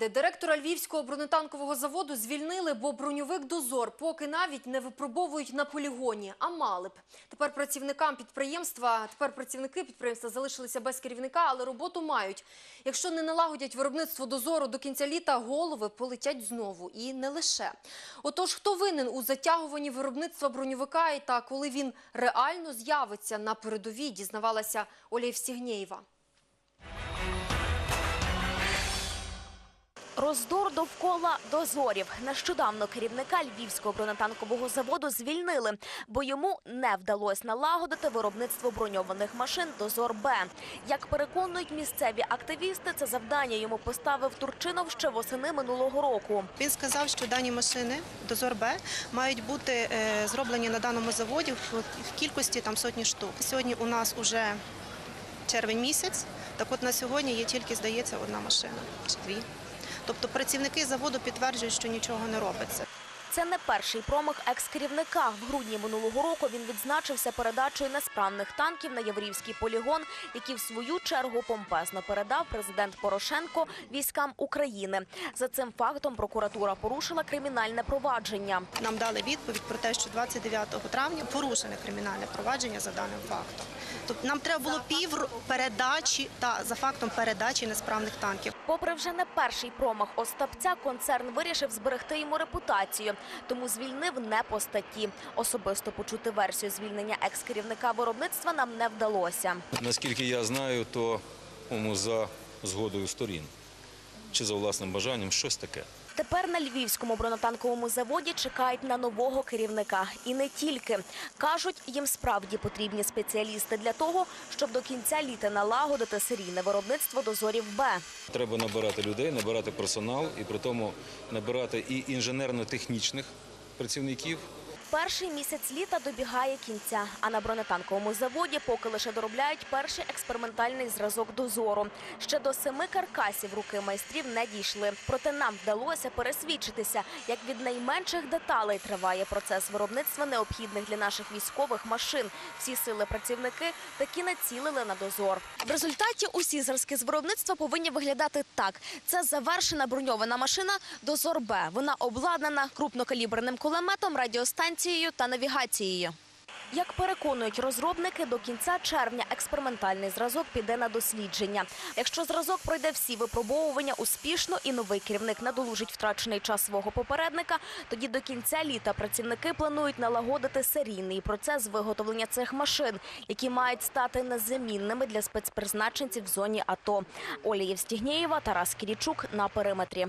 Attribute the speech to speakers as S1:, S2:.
S1: Директора львівського бронетанкового заводу звільнили, бо броньовик дозор поки навіть не випробовують на полігоні, а мали б. Тепер працівникам підприємства, тепер працівники підприємства залишилися без керівника, але роботу мають. Якщо не налагодять виробництво дозору до кінця літа, голови полетять знову і не лише. Отож, хто винен у затягуванні виробництва броньовика і та коли він реально з'явиться на передовій, дізнавалася Оля Євстігнєєва.
S2: Роздор довкола дозорів. Нещодавно керівника львівського бронетанкового заводу звільнили, бо йому не вдалося налагодити виробництво броньованих машин «Дозор Б». Як переконують місцеві активісти, це завдання йому поставив Турчинов ще восени минулого року.
S3: Він сказав, що дані машини дозор Б мають бути е, зроблені на даному заводі в, кількості там сотні штук. Сьогодні у нас уже червень місяць. Так от на сьогодні є тільки, здається, одна машина чи дві. Тобто працівники заводу підтверджують, що нічого не робиться.
S2: Це не перший промах екс-керівника. В грудні минулого року він відзначився передачею несправних танків на Яворівський полігон, які в свою чергу помпезно передав президент Порошенко військам України. За цим фактом прокуратура порушила кримінальне провадження.
S3: Нам дали відповідь про те, що 29 травня порушене кримінальне провадження за даним фактом. Тобто нам треба було пів передачі та за фактом передачі несправних танків.
S2: Попри вже не перший промах Остапця, концерн вирішив зберегти йому репутацію, тому звільнив не по статті. Особисто почути версію звільнення екс-керівника виробництва нам не вдалося.
S4: Наскільки я знаю, то за згодою сторін чи за власним бажанням щось таке.
S2: Тепер на львівському бронетанковому заводі чекають на нового керівника. І не тільки. Кажуть, їм справді потрібні спеціалісти для того, щоб до кінця літа налагодити серійне виробництво дозорів Б.
S4: Треба набирати людей, набирати персонал і при тому набирати і інженерно-технічних працівників,
S2: Перший місяць літа добігає кінця, а на бронетанковому заводі поки лише доробляють перший експериментальний зразок дозору. Ще до семи каркасів руки майстрів не дійшли. Проте нам вдалося пересвідчитися, як від найменших деталей триває процес виробництва необхідних для наших військових машин. Всі сили працівники таки націлили на дозор. В результаті усі зразки з виробництва повинні виглядати так: це завершена броньована машина Дозор Б. Вона обладнана крупнокаліберним кулеметом, радіостанцією та навігацією. Як переконують розробники, до кінця червня експериментальний зразок піде на дослідження. Якщо зразок пройде всі випробовування успішно і новий керівник надолужить втрачений час свого попередника, тоді до кінця літа працівники планують налагодити серійний процес виготовлення цих машин, які мають стати незамінними для спецпризначенців в зоні АТО. Оля Євстігнєєва, Тарас Кірічук на периметрі.